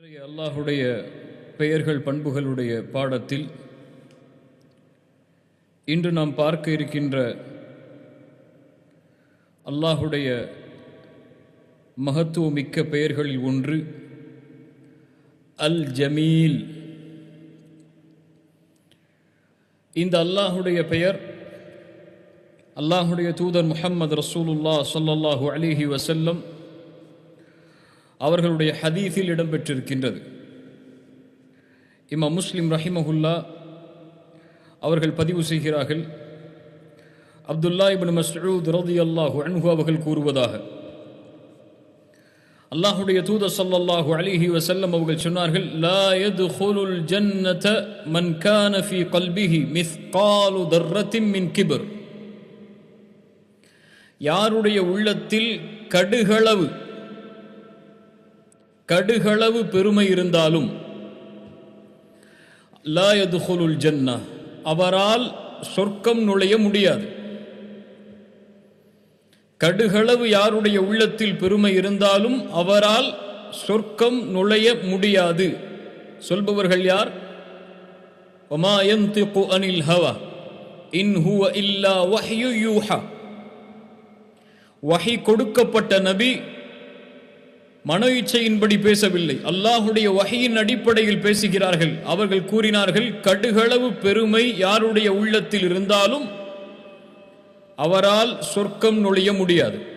இன்றைய அல்லாஹுடைய பெயர்கள் பண்புகளுடைய பாடத்தில் இன்று நாம் பார்க்க இருக்கின்ற அல்லாஹுடைய மகத்துவமிக்க பெயர்களில் ஒன்று அல் ஜமீல் இந்த அல்லாஹுடைய பெயர் அல்லாஹுடைய தூதர் முஹம்மது ரசூலுல்லா சொல்லல்லாஹு அலிஹி வசல்லம் அவர்களுடைய ஹதீஸில் இடம்பெற்றிருக்கின்றது. இம்மா முஸ்லிம் ரஹிமஹுல்லா அவர்கள் பதிவு செய்கிறார்கள். அப்துல்லா இபின் மஸ்ரூத் ரதி அல்லாஹு அன்ஹு அவர்கள் கூறுவதாக. அல்லாஹுடைய தூத ஸல்லல்லாஹு அலிஹி வசல்லம் அவர்கள் சொன்னார்கள் லா யத்குலுல் ஜன்னத மன் கான ஃபீ கல்பிஹி மிஸ்காலு தர்ரத்தின் மின் கிபர். யாருடைய உள்ளத்தில் கடுகளவு கடுகளவு பெருமை இருந்தாலும் லா ஜன்னா அவரால் சொர்க்கம் நுழைய முடியாது. கடுகளவு யாருடைய உள்ளத்தில் பெருமை இருந்தாலும் அவரால் சொர்க்கம் நுழைய முடியாது. சொல்பவர்கள் யார்? ஒமா அனில் ஹவா இன் ஹுவ இல்லா வஹ்யு யூஹா. வஹி கொடுக்கப்பட்ட நபி மன இச்சையின்படி பேசவில்லை. அல்லாஹுடைய வகையின் அடிப்படையில் பேசுகிறார்கள். அவர்கள் கூறினார்கள் கடுகளவு பெருமை யாருடைய உள்ளத்தில் இருந்தாலும் அவரால் சொர்க்கம் நுழைய முடியாது.